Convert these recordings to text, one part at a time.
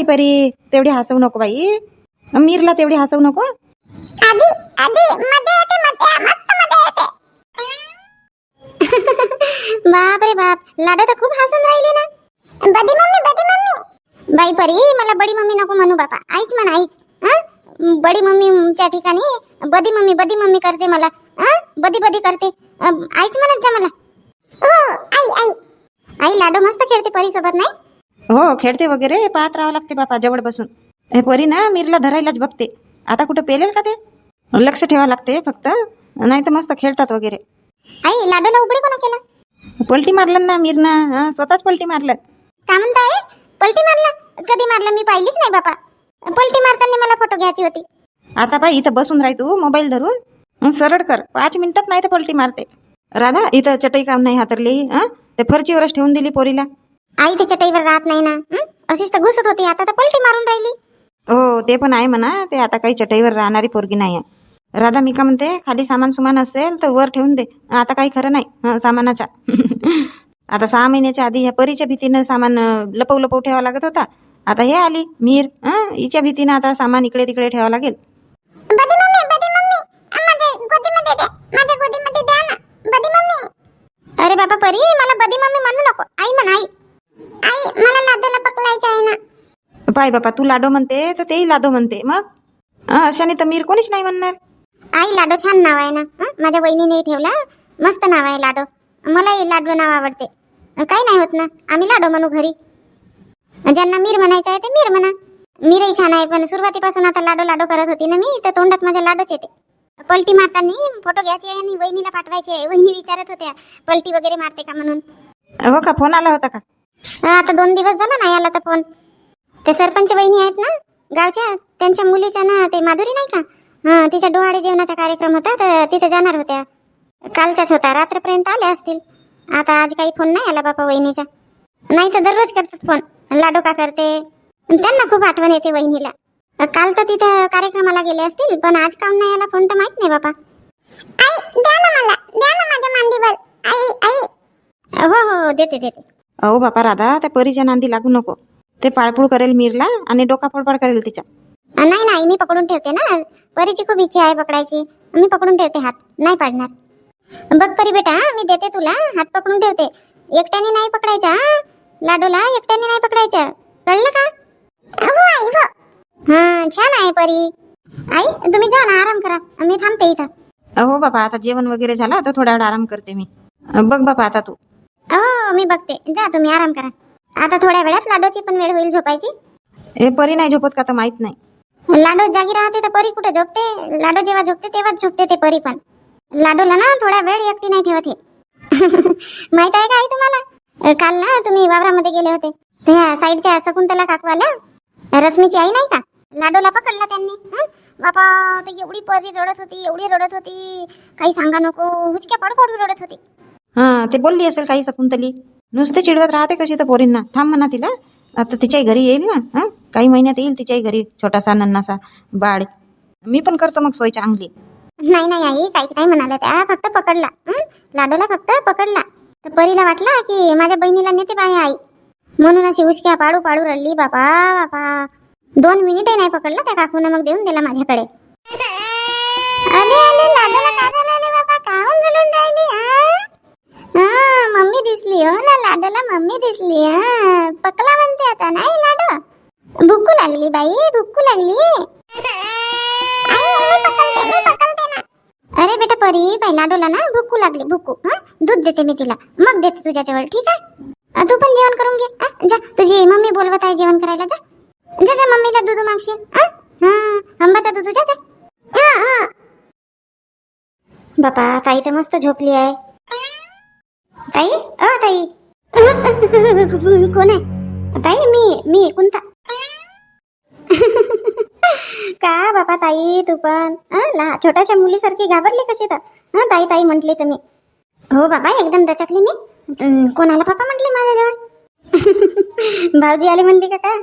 बाई परी तेवढी हसवू नको बाई. मीरला तेवढी हसवू नको. मस्त बाप रे बाप लाडा तर खूप हसून राहिले ना. बडी मम्मी बडी मम्मी. बाई परी मला बडी मम्मी नको म्हणू बापा. आईच म्हण आईच. हं? बडी मम्मीच्या ठिकाणी बदी मम्मी बदी मम्मी करते मला. बदी बदी करते. आईच म्हणत जा मला. हो आई आई. आई लाडो मस्त खेळते परी सोबत नाही? हो खेळते वगैरे. पाहत राहावं लागते बापा जवळ बसून. हे परी ना मीरला धरायलाच बघते. आता कुठं पेलेल का ते? लक्ष ठेवावं लागते फक्त. नाही तर मस्त खेळतात वगैरे. आई लाडोला उबडी कोणा केला? पलटी मारलं ना मीरना स्वतःच पलटी मारलं. काय म्हणता आई पलटी मारला? कधी मारला? मी पाहिलीच नाही बापा. पलटी मारताना मला फोटो घ्यायची होती. आता बाई इथं बसून राह तू मोबाईल धरून. सरळ कर. पाच मिनिटात नाही तर पलटी मारते. राधा इथं चटई काम नाही हातरली. हा? ते फरचीवरच ठेवून दिली पोरीला. आई ते चटईवर राहत नाही ना. हं? अशीच तर घुसत होती. आता तर पलटी मारून राहिली. हो ते पण आहे म्हणा. ते आता काही चटईवर राहणारी पोरगी नाही आहे. राधा मी का म्हणते खाली सामान सुमान असेल तर वर ठेवून दे. आता काही खरं नाही. हं, सामानाचा आता सहा महिन्याच्या आधी ह्या परीच्या भीतीनं सामान अं, लपव लपव ठेवावं लागत होता. आता हे आली मीर. हं, हिच्या भीतीनं आता सामान इकडे तिकडे ठेवावं लागेल. बदी मम्मी बदी मम्मी. माझ्या गोदीमध्ये द्या माझ्या गोदीमध्ये द्या ना. बदी मम्मी. अरे बाबा परी मला बदी मम्मी म्हणू नको. आई म्हण आई. आई मला लादोला पकडायचं आहे ना. पाय बापा तू लाडो म्हणते तर तेही लाडो म्हणते. मग? अशाने तर मीर कोणीच नाही म्हणणार. आई लाडो छान नाव आहे ना? माझ्या वहिनीने ठेवला. मस्त नाव आहे लाडो. मलाही लाडो नाव आवडते. काही नाही होत ना. आम्ही लाडो म्हणू घरी. ज्यांना मीर म्हणायचं आहे ते मीर म्हणा. मीरही छान आहे पण सुरुवातीपासून आता लाडो लाडो करत होती ना मी तर तोंडात माझ्या लाडोच येते. पलटी मारताना फोटो घ्यायचे आहे आणि वहिनीला पाठवायचे आहे. वहिनी विचारत होत्या पलटी वगैरे मारते का म्हणून? हो का? फोन आला होता का? आता दोन दिवस झाला नाही आला तर फोन ते सरपंच बहिणी आहेत ना गावच्या त्यांच्या मुलीच्या ना ते माधुरी नाही का? हा तिच्या डोहाळे जेवणाचा कार्यक्रम होता तर तिथे जाणार होत्या. कालच्याच होता रात्रपर्यंत आल्या असतील. आता आज काही फोन नाही आला बापा वहिनीचा. नाही तर दररोज करतात फोन लाडू का करते. त्यांना खूप आठवण येते वहिनीला. काल तर तिथं कार्यक्रमाला गेले असतील पण आज काम नाही आला फोन तर माहीत नाही बापा. आई द्या ना मला द्या ना माझ्या मांडीवर. आई आई. हो हो देते देते. अहो बापा राधा त्या परीच्या नांदी लागू नको. ते पाळपूळ करेल मीरला आणि डोका फडफड करेल तिच्या. नाही नाही मी पकडून ठेवते ना. परीची खूप इच्छा आहे पकडायची. मी पकडून ठेवते हात. नाही पाडणार. बघ परी बेटा मी देते तुला. हात पकडून ठेवते. एकट्याने नाही पकडायचा हं? लाडूला एकट्याने नाही पकडायचं. कळलं का? हो आई हो. हा छान आहे परी. आई तुम्ही जा ना आराम करा. मी थांबते इथं. अहो बापा आता जेवण वगैरे झालं आता थोडा वेळ आराम करते मी. बघ बापा आता तू. हो मी बघते. जा तुम्ही आराम करा. आता थोड्या वेळात लाडूची पण वेळ होईल झोपायची. हे परी नाही झोपत का तर माहीत नाही. लाडू जागी राहते तर परी कुठे झोपते? लाडू जेव्हा झोपते तेव्हाच झोपते ते परी पण. लाडूला ना थोडा वेळ एकटी नाही ठेवत हे. माहीत आहे का आई तुम्हाला? काल ना तुम्ही वावरामध्ये गेले होते. त्या साईडच्या शकुंतला काकवाला रश्मीची आई नाही का? लाडूला पकडला त्यांनी? बापा तर एवढी परी रडत होती एवढी रडत होती. काही सांगा नको. हुचक्या पड पडू रडत होती. हा ते बोलली असेल काही शकुंतली नुसते चिडवत राहते कशी तर पोरींना. थांब म्हणा तिला. आता तिच्याही घरी येईल ना हा? काही महिन्यात येईल तिच्याही घरी छोटासा नन्नासा बाळ. मी पण करतो मग सोय चांगली. नाही नाही आई काहीच नाही म्हणाल्या त्या. फक्त पकडला. हं? लाडूला फक्त पकडला. तर परीला वाटला की माझ्या बहिणीला नेते बाय आई. म्हणून अशी उशक्या पाडू पाडू रडली. बापा बापा. दोन मिनिटही नाही पकडला त्या काकून. मग देऊन दिला माझ्याकडे. मम्मी दिसली हो ना लाडूला मम्मी दिसली हा. पकला म्हणते आता नाही लाडू. भुक्कू लागली बाई भुक्कू लागली. आई, मी ना. अरे बेटा परी बाई लाडोला ना भुकू लागली भुकू हा. दूध देते मी तिला मग देते तुझ्या जवळ ठीक आहे? अ, तू पण जेवण करून घे हा? जा तुझी मम्मी बोलवत आहे जेवण करायला जा. जा जा मम्मीला दूध मागशील हा. हा आंबाचा दूध जा जा. बापा ताई तर मस्त झोपली आहे. ताई? अ ताई. कोण आहे? ताई मी मी कोणता का बापा ताई तू पण? हं? छोट्याशा मुलीसारखी घाबरली कशी तर? हं ताई ताई म्हटली तुम्ही हो बाबा एकदम दचकली मी. कोणाला पापा म्हटले माझ्याजवळ? भाऊजी आले म्हणली का का?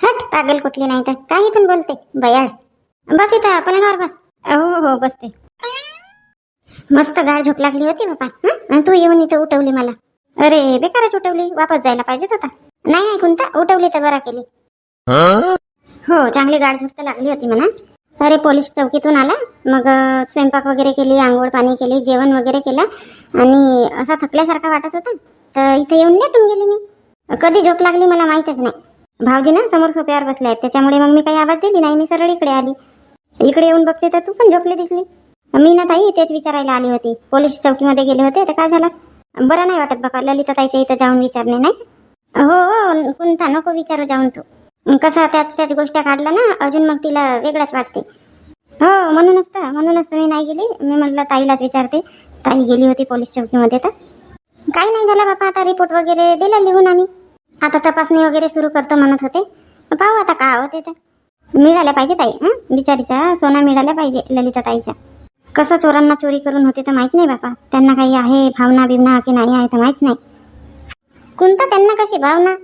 हट पागल कुठली नाही तर. काही पण बोलते. बयाळ. बस इथं पलंगावर बस. हो हो बसते. मस्त गाढ झोप लागली होती बापा. तू येऊन इथं उठवली मला. अरे बेकारच उठवली. वापस जायला पाहिजेत होता नाही नाही कोणता उठवली तर बरा केली. हो चांगली गाठ तर लागली होती म्हणा. अरे पोलीस चौकीतून आला. मग स्वयंपाक वगैरे केली आंघोळ पाणी केली जेवण वगैरे केलं. आणि असा थकल्यासारखा वाटत होता. तर इथे येऊन लेटून गेली मी. कधी झोप लागली मला माहीतच नाही. भाऊजी ना समोर सोप्यावर बसले आहेत. त्याच्यामुळे मग मी काही आवाज दिली नाही. मी सरळ इकडे आली. इकडे येऊन बघते तर तू पण झोपली दिसली. मी ना ताई तेच विचारायला आली होती. पोलीस चौकीमध्ये गेले होते तर काय झालं? बरं नाही वाटत बाबा ललिता ताईच्या इथं जाऊन विचारणे नाही हो हो कोणता नको विचारू जाऊन तू. कसा त्याच त्याच गोष्टी काढला ना अजून मग तिला वेगळाच वाटते. हो म्हणूनच तर म्हणूनच तर मी नाही गेली. मी म्हटलं ताईलाच विचारते. ताई गेली होती पोलीस चौकीमध्ये तर. काही नाही झालं बापा आता रिपोर्ट वगैरे दिला लिहून आम्ही. आता तपासणी वगैरे सुरू करतो म्हणत होते. पाहू आता का होते ते मिळाल्या पाहिजे ताई बिचारीचा सोना मिळाल्या पाहिजे ललिता ताईच्या कसं चोरांना चोरी करून होते तर माहीत नाही बापा. त्यांना काही आहे भावना बिवना की नाही आहे तर माहीत नाही. कोणता त्यांना कशी भावना?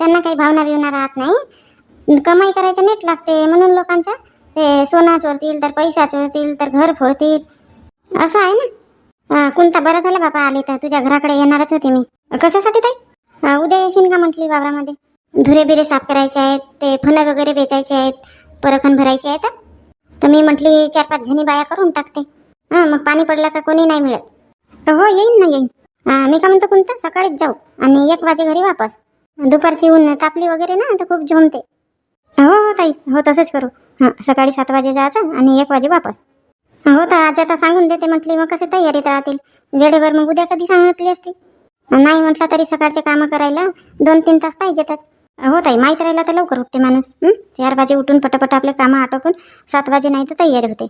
त्यांना काही भावना बिवना राहत नाही. कमाई करायचं नेट लागते म्हणून लोकांच्या. ते सोना चोरतील तर पैसा चोरतील तर घर फोडतील. असं आहे ना? कोणता बरं झालं बापा आली तर. तुझ्या घराकडे येणारच होते मी. कशासाठी ताई? उद्या येशील का म्हटली वावरामध्ये? धुरे बिरे साफ करायचे आहेत ते फुलं वगैरे वेचायचे आहेत परखण भरायचे आहेत तर मी म्हटली चार पाच जणी बाया करून टाकते. हां मग पाणी पडलं का कोणी नाही मिळत. हो येईन ना येईन. मी का म्हणतो कोणतं? सकाळीच जाऊ आणि एक वाजे घरी वापस. दुपारची ऊन तापली वगैरे ना तर खूप झोमते हो हो ताई हो तसंच करू. हां सकाळी सात वाजे जायचं आणि एक वाजे वापस. हो तर आज आता सांगून देते म्हटली. मग कसे तयारीत राहतील? वेळेवर मग उद्या कधी सांगितली असती? नाही म्हटलं तरी सकाळचे कामं करायला दोन तीन तास पाहिजेतच. हो ताई माहीत राहिला तर लवकर उठते माणूस. हं? चार वाजे उठून पटापट आपले कामं आटोपून सात वाजे नाही तर तयारी होते.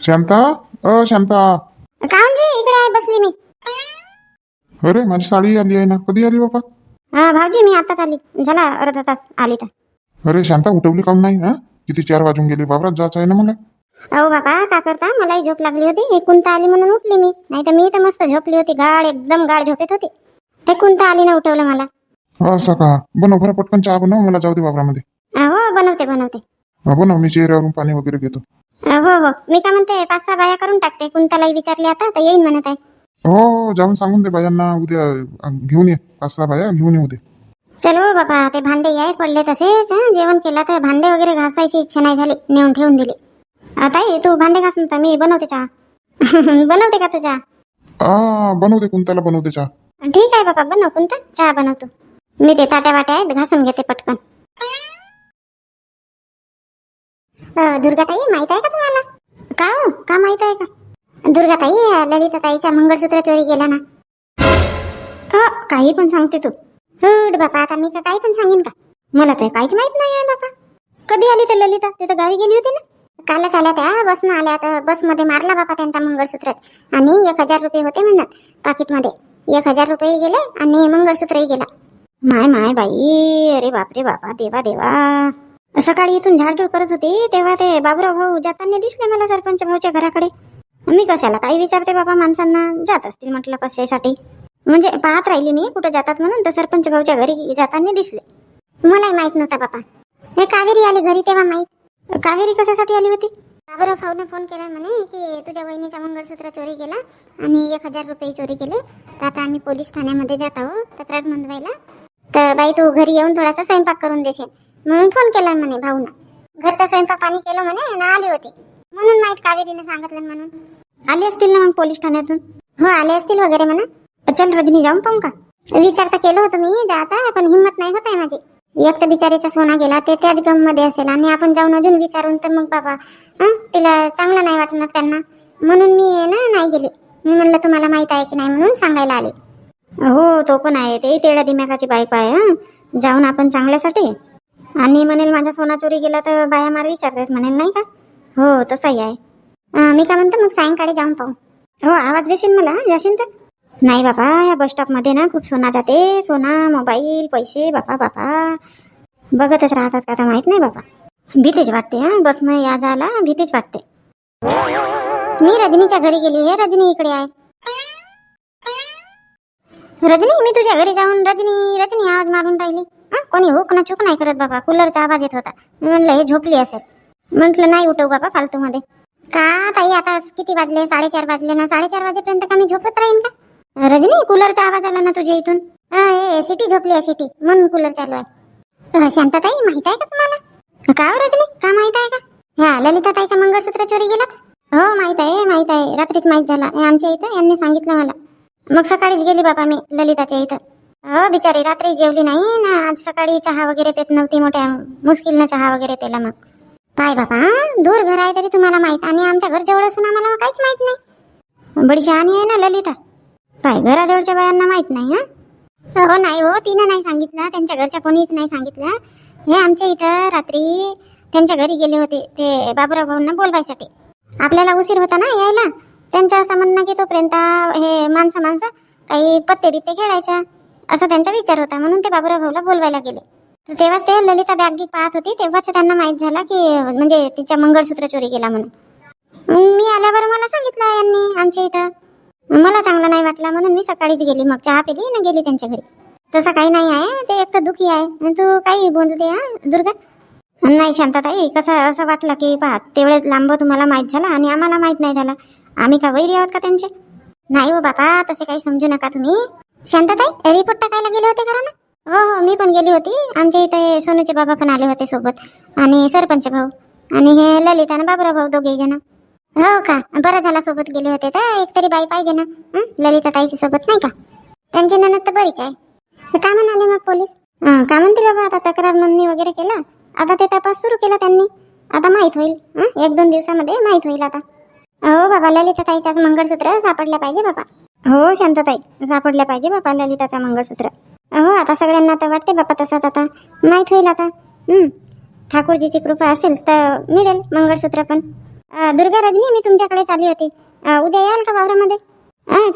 शांता अ शांता काऊनजी इकडे आहे बसली मी. अरे माझी साडी आली आहे ना. कधी आली बाबा? हा भाऊजी मी आताच आली. झाला अर्धा तास आली तर. अरे शांता उठवली काऊन नाही हा? किती चार वाजून गेले वावरात जायचं आहे ना मला? अहो बाबा का करता? मलाही झोप लागली होती. हे कुंता आली म्हणून उठली मी. नाही तर मी तर मस्त झोपली होती. गाढ एकदम गाढ झोपेत होती. हे कुंता आली ना उठवलं मला. असं का? बनव बरं पटकन चहा बनव मला जाऊ दे वावरामध्ये. हो बनवते बनवते. हा, बनव मी चेहऱ्यावरून पाणी वगैरे घेतो. अ, हो हो. मी का म्हणते पाच सहा बाया करून टाकते. कुंतालाही विचारली आता तर येईन म्हणत आहे. हो हो, जाऊन सांगून दे बायांना उद्या अ, घेऊन ये. पाच सहा बाया घेऊन ये उद्या. चलो बाबा ते भांडे आहेत पडले तसेच हं, जेवण केलं तर भांडे वगैरे घासायची इच्छा नाही झाली नेऊन ठेवून दिली. आता ये तू भांडे घास ना तर मी बनवते चहा. बनवते का तू चहा? आ बनवते कुंताला बनवते चहा. ठीक आहे बाबा बनव कोणता चहा बनवतो मी ते ताट्या वाट्या आहेत घासून घेते पटकन. दुर्गाताई माहीत आहे का तुम्हाला? का हो? का माहीत आहे का? दुर्गाताई ललिता ललिताताईचा मंगळसूत्र चोरी गेला ना. हो काही पण सांगते तू. हड बापा आता मी काही पण सांगेन का? मला तर काहीच माहीत नाही आहे बापा. कधी आली तर ललिता? ते तर गावी गेली होती ना. कालच आल्या त्या बसनं आल्या तर बसमध्ये मारला बापा त्यांचा मंगळसूत्रात आणि एक हजार रुपये होते म्हणतात पाकिटमध्ये. एक हजार रुपये गेले आणि मंगळसूत्रही गेला. माय माय बाई अरे बापरे बापा देवा देवा. सकाळी इथून झाडझूड करत होती तेव्हा ते बाबुराव भाऊ जाताना दिसले मला सरपंच भाऊच्या घराकडे. मी कशाला काही विचारते बाबा माणसांना? जात असतील म्हटलं कशासाठी? म्हणजे पाहत राहिली मी कुठं जातात म्हणून तर सरपंच भाऊच्या घरी जाताना दिसले. मलाही माहीत नव्हता बापा. हे कावेरी आली घरी तेव्हा माहीत. कावेरी कशासाठी आली होती? बाबुराव भाऊने फोन केला म्हणे की तुझ्या वहिनीचा मंगळसूत्र चोरी गेला आणि एक हजार रुपये चोरी केले. तर आता आम्ही पोलीस ठाण्यामध्ये जात आहोत तक्रार नोंदवायला. तर बाई तू घरी येऊन थोडासा स्वयंपाक करून देशील. म्हणून फोन केला म्हणे भाऊना घरचा स्वयंपाक पाणी केलं म्हणे ना आली होती. म्हणून माहीत कावेरीने सांगितलं म्हणून. आले असतील ना मग पोलीस ठाण्यातून? हो आले असतील वगैरे म्हणा. चल रजनी जाऊन पाहू का? विचार तर केलं होतं मी जायचा पण हिंमत नाही होत आहे माझी. एक तर बिचारीचा सोना गेला ते त्याच गममध्ये असेल आणि आपण जाऊन अजून विचारून तर मग बाबा तिला चांगलं नाही वाटणार त्यांना. म्हणून मी ना नाही गेले. मी म्हणलं तुम्हाला माहीत आहे की नाही? म्हणून सांगायला आले. हो तो पण आहे. ते तेडा दिमागाची बायको आहे हं. जाऊन आपण चांगल्यासाठी. आणि म्हणेल माझा सोना चोरी गेला तर बाया मार विचारतेस म्हणेल नाही का? हो तसंही आहे. अं, मी काय म्हणतो मग सायंकाळी जाऊन पाहू. हो आवाज देशील मला जाशील तर? नाही बाबा या बस स्टॉपमध्ये ना खूप सोना जाते. सोना मोबाईल पैसे बापा बापा. बघतच राहतात का तर माहीत नाही बाबा. भीतीच वाटते हा. बसनं या जायला भीतीच वाटते. मी रजनीच्या घरी गेली आहे रजनी इकडे आहे. रजनी मी तुझ्या घरी जाऊन रजनी रजनी आवाज मारून राहिली. हा कोणी हुक ना चूक नाही करत बाबा कूलरचा आवाज येत होता. मी म्हणलं हे झोपली असेल. म्हटलं नाही उठव बाबा फालतू मध्ये का ताई आता किती वाजले? साडेचार वाजले ना? साडेचार वाजेपर्यंत का मी झोपत राहीन का? रजनी कूलरचा आवाज आला ना तुझ्या इथून? हा हे सिटी झोपली आहे सिटी. म्हणून कूलर चालू आहे. अ, शांताताई माहीत आहे का तुम्हाला? का हो रजनी? का माहीत आहे का? ह्या ललिताताईचं मंगळसूत्र चोरी गेलं हो माहीत आहे माहीत आहे. रात्रीच माहीत झाला. हे आमच्या इथं यांनी सांगितलं मला. मग सकाळीच गेली बाबा मी ललिताच्या इथं. हो बिचारी रात्री जेवली नाही ना आज सकाळी चहा वगैरे पेत नव्हती मोठ्या. मुश्किलनं चहा वगैरे पेला मग. पाय बाबा दूर घर आहे तरी तुम्हाला माहीत. आणि आमच्या घर जवळ असून आम्हाला मग काहीच माहीत नाही. बडी शहाणी आहे ना ललिता? पाय घराजवळच्या बायांना माहीत नाही हा? हो नाही हो तिनं नाही सांगितलं. त्यांच्या घरच्या कोणीच नाही सांगितलं. हे आमच्या इथं रात्री त्यांच्या घरी गेले होते ते बाबुराव भाऊंना बोलवायसाठी. आपल्याला उशीर होता ना यायला? त्यांचं असं म्हणणं की तोपर्यंत हे माणसं माणसं काही पत्ते बित्ते खेळायच्या असा त्यांचा विचार होता. म्हणून ते बाबुराव भाऊला बोलवायला गेले. तर तेव्हाच ते ललिता बॅग पाहत होती. तेव्हाच त्यांना माहीत झाला की म्हणजे तिच्या मंगळसूत्र चोरी गेला म्हणून. मग मी आल्यावर मला सांगितलं यांनी आमच्या इथं. मला चांगलं नाही वाटलं म्हणून मी सकाळीच गेली. मग चहा पिली ना गेली त्यांच्या घरी. तसं काही नाही आहे. ते एक तर दुखी आहे. आणि तू काही बोलते हा दुर्गा? नाही शांताताई कसं असं वाटलं की पहा तेवढे लांब तुम्हाला माहीत झालं आणि आम्हाला माहीत नाही झालं. आम्ही का वैरी आहोत का त्यांचे? नाही हो बाबा तसे काही समजू नका तुम्ही. शांताताई रिपोर्ट टाकायला गेले होते खरं ना हो हो मी पण गेली होती. आमच्या इथे सोनूचे बाबा पण आले होते सोबत. आणि सरपंच भाऊ. आणि हे ललित आणि बाबुराव भाऊ दोघे जण. हो का? बरं झाला सोबत गेले होते तर. एक तरी बाई पाहिजे ना. ललिता ताईच्या सोबत नाही का? त्यांची ननद तर बरीच आहे. का म्हणाले मग पोलीस? का म्हणते बाबा आता तक्रार नोंदणी वगैरे केला? आता ते तपास सुरू केला त्यांनी. आता माहीत होईल. एक दोन दिवसामध्ये माहीत होईल आता. हो बाबा ललिता ताईचाच मंगळसूत्र सापडलं पाहिजे बाबा. हो शांतताई सापडलं पाहिजे बाबा ललिताचा मंगळसूत्र. हो आता सगळ्यांना तर वाटते बाबा तसाच आता. माहीत होईल आता. ठाकूरजीची कृपा असेल तर मिळेल मंगळसूत्र पण. दुर्गा रजनी मी तुमच्याकडे चालली होती. उद्या याल का वावरामध्ये?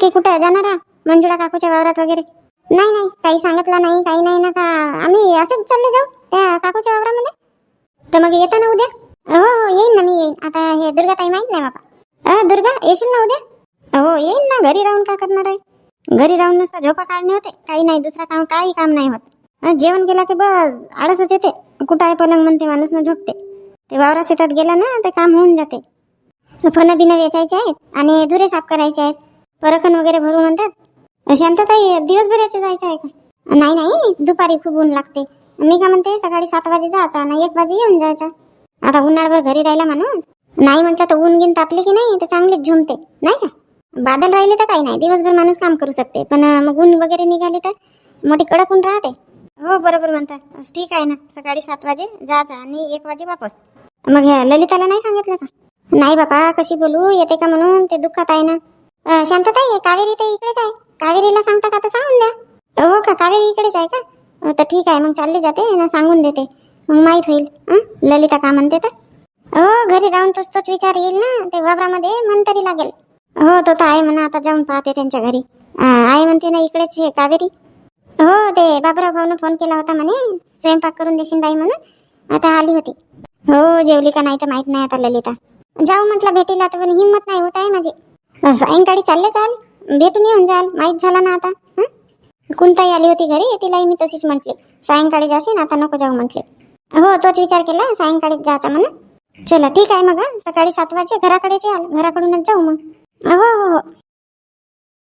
की कुठं? जाणार? मंजुळा काकूच्या वावरात वगैरे? नाही नाही काही सांगितलं नाही काही नाही ना का आम्ही असंच चालले जाऊ. त्या काकूच्या वावरामध्ये? तर मग येता ना उद्या? हो हो येईन ना मी येईन. आता हे दुर्गा ताई माहीत नाही बाबा. अ दुर्गा येशील ना उद्या? हो येईन ना घरी राहून काय करणार आहे? घरी राहून नुसतं झोपा काढणे होते. काही नाही दुसरा काम काही काम नाही होत. जेवण केला की बस आळसच येते. कुठं आहे पलंग म्हणते माणूस ना झोपते. ते वावरा शेतात गेला ना ते काम होऊन जाते. फणं बिनं वेचायचे आहेत आणि धुरे साफ करायचे आहेत. परखण वगैरे भरू म्हणतात शांतताई दिवसभराचे जायचं आहे का? नाही नाही दुपारी खूप ऊन लागते. मी का म्हणते सकाळी सात वाजे जायचा आणि एक वाजे येऊन जायचा. आता उन्हाळभर घरी राहिला माणूस नाही म्हटलं तर ऊन गिन तापले की नाही तर चांगलेच झुमते नाही का? बादल राहिले तर काही नाही दिवसभर माणूस काम करू शकते पण मग ऊन वगैरे निघाले तर मोठी कडक ऊन राहते. हो बरोबर म्हणता ठीक आहे ना सकाळी सात वाजे जायचा आणि एक वाजे वापस. मग ललिताला नाही सांगितलं का? नाही बाबा कशी बोलू येते का म्हणून? ते दुःखात आहे ना. अं, शांतताई कावेरी ते इकडेच आहे. कावेरीला सांगता का तर सांगून द्या. हो का कावेरी इकडेच आहे का? तर ठीक आहे मग चालली जाते ना सांगून देते. मग माहीत होईल. ललिता का म्हणते तर? हो घरी राहून तोच तोच विचार येईल ना ते वावरामध्ये मन तरी लागेल. हो तो तर आहे म्हणा आता जाऊन पाहते त्यांच्या घरी. आहे म्हणते ना इकडेच हे कावेरी. हो ते बाबुराव भाऊनं फोन केला होता म्हणे स्वयंपाक करून देशील बाई म्हणून. आता आली होती. हो जेवली का नाही तर माहीत नाही आता ललिता. जाऊ म्हटलं भेटीला तर पण हिंमत नाही होत आहे माझी. सायंकाळी चालले चाल भेटून येऊन जाल माहीत झाला ना आता. कुंताई आली होती घरी तिलाही मी तशीच म्हटली. सायंकाळी जाशील आता नको जाऊ म्हटले. हो तोच विचार केला सायंकाळीच जायचा म्हणून. चला ठीक आहे मग सकाळी सात वाजे घराकडे याल घराकडूनच जाऊ मग. हो हो हो.